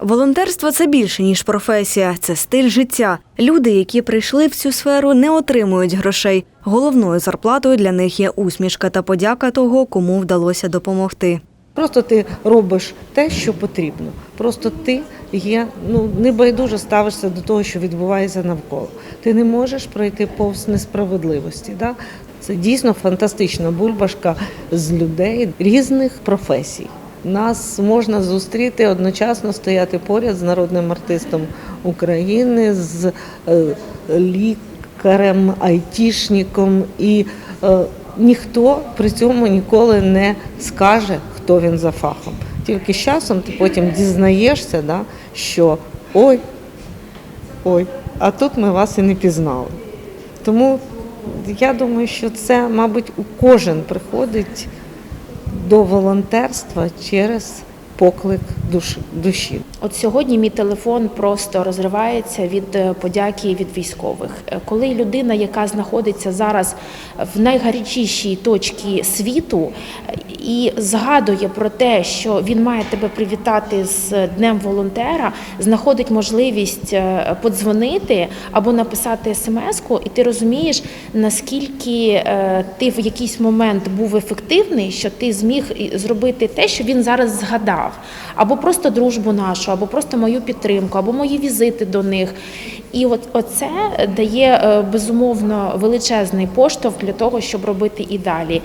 Волонтерство це більше ніж професія, це стиль життя. Люди, які прийшли в цю сферу, не отримують грошей. Головною зарплатою для них є усмішка та подяка того, кому вдалося допомогти. Просто ти робиш те, що потрібно. Просто ти є ну небайдуже ставишся до того, що відбувається навколо. Ти не можеш пройти повз несправедливості. Да? Це дійсно фантастична бульбашка з людей різних професій. Нас можна зустріти одночасно стояти поряд з народним артистом України, з е, лікарем, айтішником, і е, ніхто при цьому ніколи не скаже, хто він за фахом. Тільки з часом ти потім дізнаєшся, да, що ой, ой, а тут ми вас і не пізнали. Тому я думаю, що це, мабуть, у кожен приходить до волонтерства через поклик душ- душі. От сьогодні мій телефон просто розривається від е, подяки від військових. Е, Коли людина, яка знаходиться зараз в найгарячішій точці світу, і згадує про те, що він має тебе привітати з Днем волонтера, знаходить можливість е, подзвонити або написати смс-ку, і ти розумієш, наскільки е, ти в якийсь момент був ефективний, що ти зміг зробити те, що він зараз згадав, або просто дружбу нашу, або просто мою підтримку, або мої візити до них. І от оце дає е, безумовно величезний поштовх для того, щоб робити і далі.